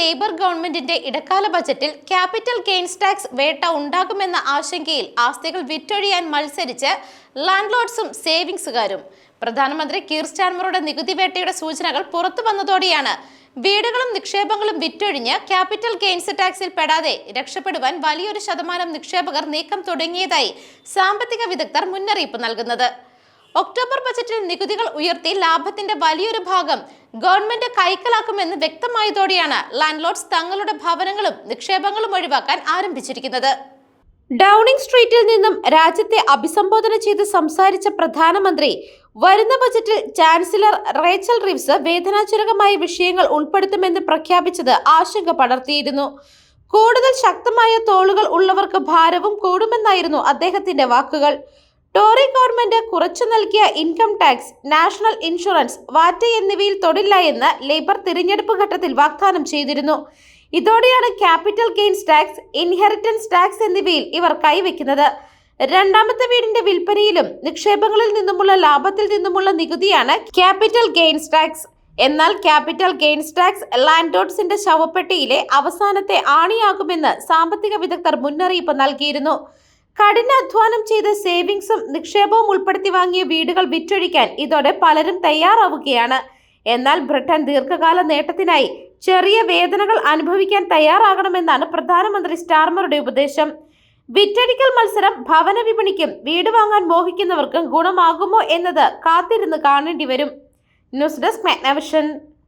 Labour ഗവൺമെന്റിന്റെ ഇടക്കാല ബജറ്റിൽ ക്യാപിറ്റൽ ഗെയിൻസ് ടാക്സ് വേട്ട ഉണ്ടാകുമെന്ന ആശങ്കയിൽ ആസ്തികൾ വിറ്റൊഴിയാൻ മത്സരിച്ച് ലാൻഡ് ലോഡ്സും സേവിങ്സുകാരും. പ്രധാനമന്ത്രി കീർ സ്റ്റാൻമറുടെ നികുതി വേട്ടയുടെ സൂചനകൾ പുറത്തു വന്നതോടെയാണ് വീടുകളും നിക്ഷേപങ്ങളും വിറ്റൊഴിഞ്ഞ് ക്യാപിറ്റൽ ഗെയിൻസ് ടാക്സിൽ പെടാതെ രക്ഷപ്പെടുവാൻ വലിയൊരു ശതമാനം നിക്ഷേപകർ നീക്കം തുടങ്ങിയതായി സാമ്പത്തിക വിദഗ്ധർ മുന്നറിയിപ്പ് നൽകുന്നത്. ഒക്ടോബർ ബജറ്റിൽ നികുതികൾ ഉയർത്തി ലാഭത്തിന്റെ വലിയൊരു ഭാഗം ഗവൺമെന്റ് കൈക്കലാക്കുമെന്ന് വ്യക്തമായതോടെയാണ് ലാൻഡ് ലോഡ്സ് തങ്ങളുടെ ഭവനങ്ങളും നിക്ഷേപങ്ങളും ഒഴിവാക്കാൻ ആരംഭിച്ചിരിക്കുന്നത്. ഡൗണിംഗ് സ്ട്രീറ്റിൽ നിന്നും രാജ്യത്തെ അഭിസംബോധന ചെയ്ത് സംസാരിച്ച പ്രധാനമന്ത്രി വരുന്ന ബജറ്റിൽ ചാൻസലർ റേച്ചൽ റിവ്സ് വേദനാജനകമായ വിഷയങ്ങൾ ഉൾപ്പെടുത്തുമെന്ന് പ്രഖ്യാപിച്ചത് ആശങ്ക പടർത്തിയിരുന്നു. കൂടുതൽ ശക്തമായ തോളുകൾ ഉള്ളവർക്ക് ഭാരവും കൂടുമെന്നായിരുന്നു അദ്ദേഹത്തിന്റെ വാക്കുകൾ. ടോറി ഗവൺമെന്റ് കുറച്ചു നൽകിയ income tax national insurance VAT എന്നിവയിൽ തൊടില്ല എന്ന് ലേബർ തിരഞ്ഞെടുപ്പ് ഘട്ടത്തിൽ വാഗ്ദാനം ചെയ്തിരുന്നു. ഇതോടെയാണ് capital gains tax inheritance tax എന്നിവയിൽ ഇവർ കൈവയ്ക്കുന്നത്. രണ്ടാമത്തെ വീടിന്റെ വിൽപ്പനയിലും നിക്ഷേപങ്ങളിൽ നിന്നുമുള്ള ലാഭത്തിൽ നിന്നുമുള്ള നികുതിയാണ് ക്യാപിറ്റൽ ഗെയിൻസ് ടാക്സ്. എന്നാൽ ക്യാപിറ്റൽ ഗെയിൻസ് ടാക്സ് ലാൻഡോട്ട്സിന്റെ ശവപ്പെട്ടിയിലെ അവസാനത്തെ ആണിയാകുമെന്ന് സാമ്പത്തിക വിദഗ്ധർ മുന്നറിയിപ്പ് നൽകിയിരുന്നു. കഠിനാധ്വാനം ചെയ്ത് സേവിങ്സും നിക്ഷേപവും ഉൾപ്പെടുത്തി വാങ്ങിയ വീടുകൾ വിറ്റൊഴിക്കാൻ ഇതോടെ പലരും തയ്യാറാവുകയാണ്. എന്നാൽ ബ്രിട്ടൻ ദീർഘകാല നേട്ടത്തിനായി ചെറിയ വേദനകൾ അനുഭവിക്കാൻ തയ്യാറാകണമെന്നാണ് പ്രധാനമന്ത്രി സ്റ്റാർമറുടെ ഉപദേശം. വിറ്റഴിക്കൽ മത്സരം ഭവന വിപണിക്കും വീട് വാങ്ങാൻ മോഹിക്കുന്നവർക്കും ഗുണമാകുമോ എന്നത് കാത്തിരുന്ന് കാണേണ്ടി വരും ന്യൂസ് ഡെസ്ക് മാഗ്നവിഷൻ.